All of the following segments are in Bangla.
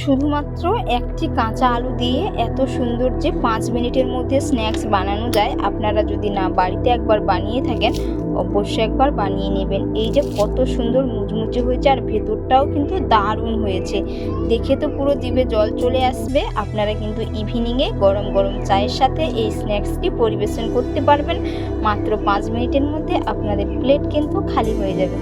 শুধুমাত্র একটি কাঁচা আলু দিয়ে এত সুন্দর যে পাঁচ মিনিটের মধ্যে স্ন্যাক্স বানানো যায়, আপনারা যদি না বাড়িতে একবার বানিয়ে থাকেন, অবশ্যই একবার বানিয়ে নেবেন। এই যে কত সুন্দর মুচমুচে হয়েছে আর ভেতরটাও কিন্তু দারুণ হয়েছে। দেখে তো পুরো জিভে জল চলে আসবে। আপনারা কিন্তু ইভিনিংয়ে গরম গরম চায়ের সাথে এই স্ন্যাক্সটি পরিবেশন করতে পারবেন। মাত্র পাঁচ মিনিটের মধ্যে আপনাদের প্লেট কিন্তু খালি হয়ে যাবে।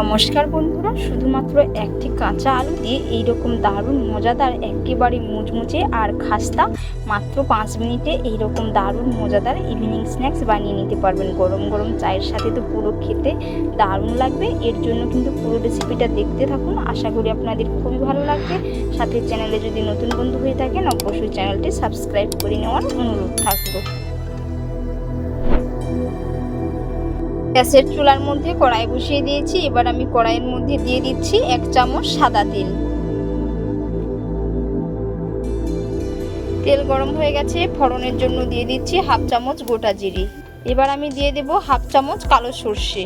নমস্কার বন্ধুরা, শুধুমাত্র একটি কাঁচা আলু দিয়ে এইরকম দারুণ, মজাদার, একেবারে মুচমুচে আর খাস্তা। মাত্র পাঁচ মিনিটে এইরকম দারুণ, মজাদার ইভিনিং স্ন্যাক্স বানিয়ে নিতে পারবেন। গরম গরম চায়ের সাথে তো পুরো খেতে দারুণ লাগবে। এর জন্য কিন্তু পুরো রেসিপিটা দেখতে থাকুন। আশা করি আপনাদের খুবই ভালো লাগবে। সাথে চ্যানেলে যদি নতুন বন্ধু হয়ে থাকেন, অবশ্যই চ্যানেলটি সাবস্ক্রাইব করে নেওয়ার অনুরোধ থাকল। গ্যাসের চুলার মধ্যে কড়াই বসিয়ে দিয়েছি। এবার আমি কড়াইয়ের মধ্যে দিয়ে দিচ্ছি এক চামচ সাদা তেল। তেল গরম হয়ে গেছে, ফোড়নের জন্য দিয়ে দিচ্ছি হাফ চামচ গোটা জিরি। এবার আমি দিয়ে দেব হাফ চামচ কালো সর্ষে।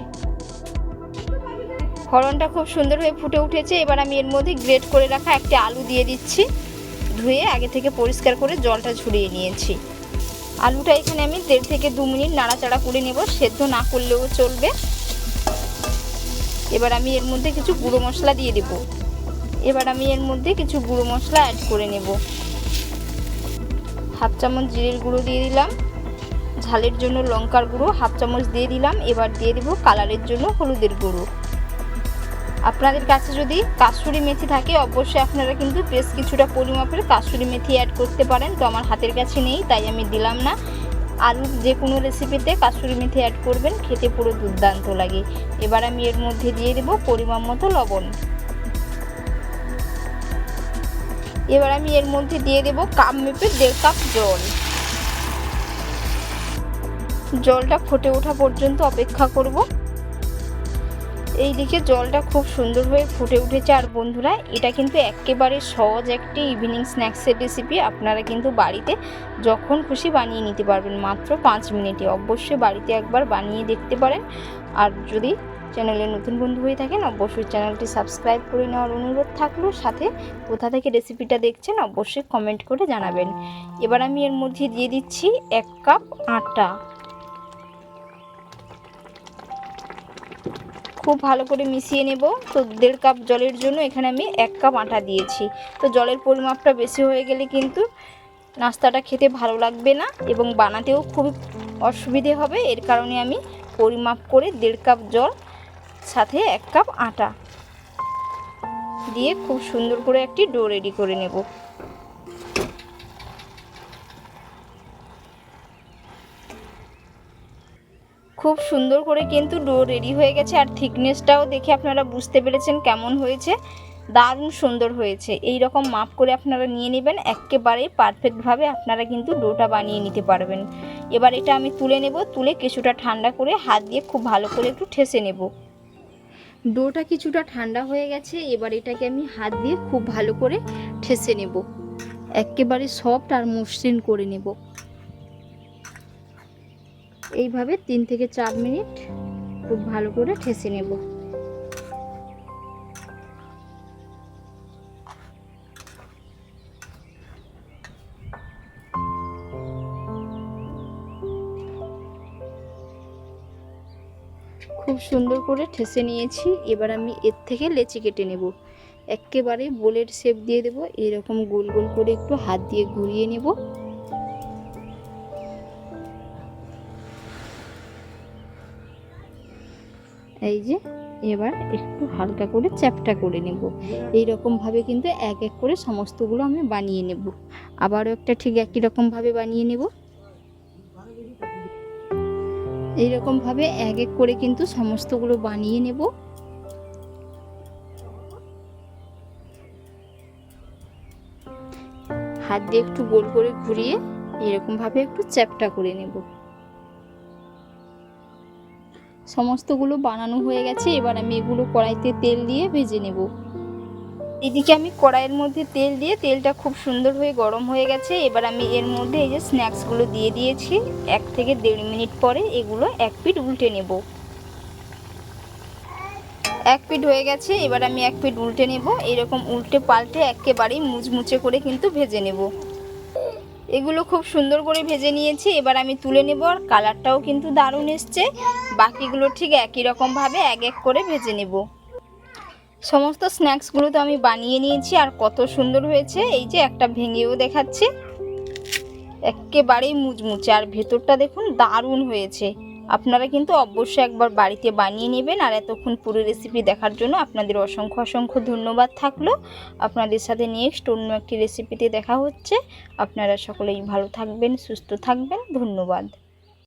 ফোড়নটা খুব সুন্দর হয়ে ফুটে উঠেছে। এবার আমি এর মধ্যে গ্রেট করে রাখা একটা আলু দিয়ে দিচ্ছি। ধুয়ে আগে থেকে পরিষ্কার করে জলটা ঝরিয়ে নিয়েছি। আলুটা এখানে আমি দেড় থেকে দু মিনিট নাড়াচাড়া করে নেব, সেদ্ধ না করলেও চলবে। এবার আমি এর মধ্যে কিছু গুঁড়ো মশলা দিয়ে দেব। এবার আমি এর মধ্যে কিছু গুঁড়ো মশলা অ্যাড করে নেব। হাফ চামচ জিরের গুঁড়ো দিয়ে দিলাম। ঝালের জন্য লঙ্কার গুঁড়ো হাফ চামচ দিয়ে দিলাম। এবার দিয়ে দেবো কালারের জন্য হলুদের গুঁড়ো। আপনাদের কাছে যদি কাসুরি মেথি থাকে, অবশ্যই আপনারা কিন্তু বেশ কিছুটা পরিমাপের কাসুরি মেথি অ্যাড করতে পারেন। তো আমার হাতের কাছে নেই, তাই আমি দিলাম না। আলুর যে কোনো রেসিপিতে কাসুরি মেথি অ্যাড করবেন, খেতে পুরো দুর্দান্ত লাগে। এবার আমি এর মধ্যে দিয়ে দেব পরিমাণ মতো লবণ। এবার আমি এর মধ্যে দিয়ে দেব কাপ মেপে দেড় কাপ জল। জলটা ফুটে ওঠা পর্যন্ত অপেক্ষা করব। এই দিকে জলটা খুব সুন্দরভাবে ফুটে উঠেছে। আর বন্ধুরা, এটা কিন্তু একেবারে সহজ একটি ইভিনিং স্ন্যাক্সের রেসিপি আপনারা কিন্তু বাড়িতে যখন খুশি বানিয়ে নিতে পারবেন। মাত্র পাঁচ মিনিটে অবশ্যই বাড়িতে একবার বানিয়ে দেখতে পারেন। আর যদি চ্যানেলে নতুন বন্ধু হয়ে থাকেন, অবশ্যই চ্যানেলটি সাবস্ক্রাইব করে নেওয়ার অনুরোধ থাকল। সাথে কোথা থেকে রেসিপিটা দেখছেন, অবশ্যই কমেন্ট করে জানাবেন। এবার আমি এর মধ্যে দিয়ে দিচ্ছি এক কাপ আটা। খুব ভালো করে মিশিয়ে নেব। তো দেড় কাপ জলের জন্য এখানে আমি এক কাপ আটা দিয়েছি। তো জলের পরিমাপটা বেশি হয়ে গেলে কিন্তু নাস্তাটা খেতে ভালো লাগবে না এবং বানাতেও খুব অসুবিধে হবে। এর কারণে আমি পরিমাপ করে দেড় কাপ জল, সাথে এক কাপ আটা দিয়ে খুব সুন্দর করে একটি ডো রেডি করে নেব। খুব সুন্দর করে কিন্তু ডো রেডি হয়ে গেছে। আর থিকনেসটাও দেখে আপনারা বুঝতে পেরেছেন কেমন হয়েছে। দারুণ সুন্দর হয়েছে। এই রকম মাপ করে আপনারা নিয়ে নেবেন। একেবারেই পারফেক্টভাবে আপনারা কিন্তু ডোটা বানিয়ে নিতে পারবেন। এবার এটা আমি তুলে নেব। তুলে কিছুটা ঠান্ডা করে হাত দিয়ে খুব ভালো করে একটু ঠেসে নেব। ডোটা কিছুটা ঠান্ডা হয়ে গেছে। এবার এটাকে আমি হাত দিয়ে খুব ভালো করে ঠেসে নেব। একেবারে সফট আর মসৃণ করে নেব। এইভাবে তিন থেকে চার মিনিট খুব ভালো করে ঠেসে নেব। খুব সুন্দর করে ঠেসে নিয়েছি, এবার আমি এর থেকে লেচি কেটে নেব। একেবারে বোলের শেপ দিয়ে দেবো, এরকম গোল গোল করে একটু হাত দিয়ে ঘুরিয়ে নেব। এই যে, এবার একটু হালকা করে চ্যাপটা করে নেব। এই রকমভাবে কিন্তু এক এক করে সমস্তগুলো আমি বানিয়ে নেব। আবারও একটা ঠিক একই রকমভাবে বানিয়ে নেব। এই রকমভাবে এক এক করে কিন্তু সমস্তগুলো বানিয়ে নেব। হাত দিয়ে একটু গোল করে ঘুরিয়ে এরকমভাবে একটু চ্যাপটা করে নেব। সমস্তগুলো বানানো হয়ে গেছে, এবার আমি এগুলো কড়াইতে তেল দিয়ে ভেজে নেব। এদিকে আমি কড়াইয়ের মধ্যে তেল দিয়ে, তেলটা খুব সুন্দর হয়ে গরম হয়ে গেছে, এবার আমি এর মধ্যে এই যে স্ন্যাক্সগুলো দিয়ে দিয়েছি, এক থেকে দেড় মিনিট পরে এগুলো এক পিট উল্টে নেব। এক পিট হয়ে গেছে, এবার আমি এক পিট উল্টে নেব, এরকম উল্টে পাল্টে একেবারেই মুচমুচে করে কিন্তু ভেজে নেব। এগুলো খুব সুন্দর করে ভেজে নিয়েছি। এবার আমি তুলে নেব আর কালারটাও কিন্তু দারুণ এসছে। বাকিগুলো ঠিক একই রকমভাবে এক এক করে ভেজে নেব। সমস্ত স্ন্যাক্সগুলো তো আমি বানিয়ে নিয়েছি আর কত সুন্দর হয়েছে। এই যে একটা ভেঙেও দেখাচ্ছে। একেবারেই মুচমুচে। আর ভেতরটা দেখুন দারুণ হয়েছে। আপনারা কিন্তু অবশ্যই একবার বাড়িতে বানিয়ে নেবেন আর এতক্ষণ পুরো রেসিপি দেখার জন্য আপনাদের অসংখ্য অসংখ্য ধন্যবাদ থাকল। আপনাদের সাথে নেক্সট অন্য একটি রেসিপিতে দেখা হচ্ছে। আপনারা সকলেই ভালো থাকবেন, সুস্থ থাকবেন। ধন্যবাদ।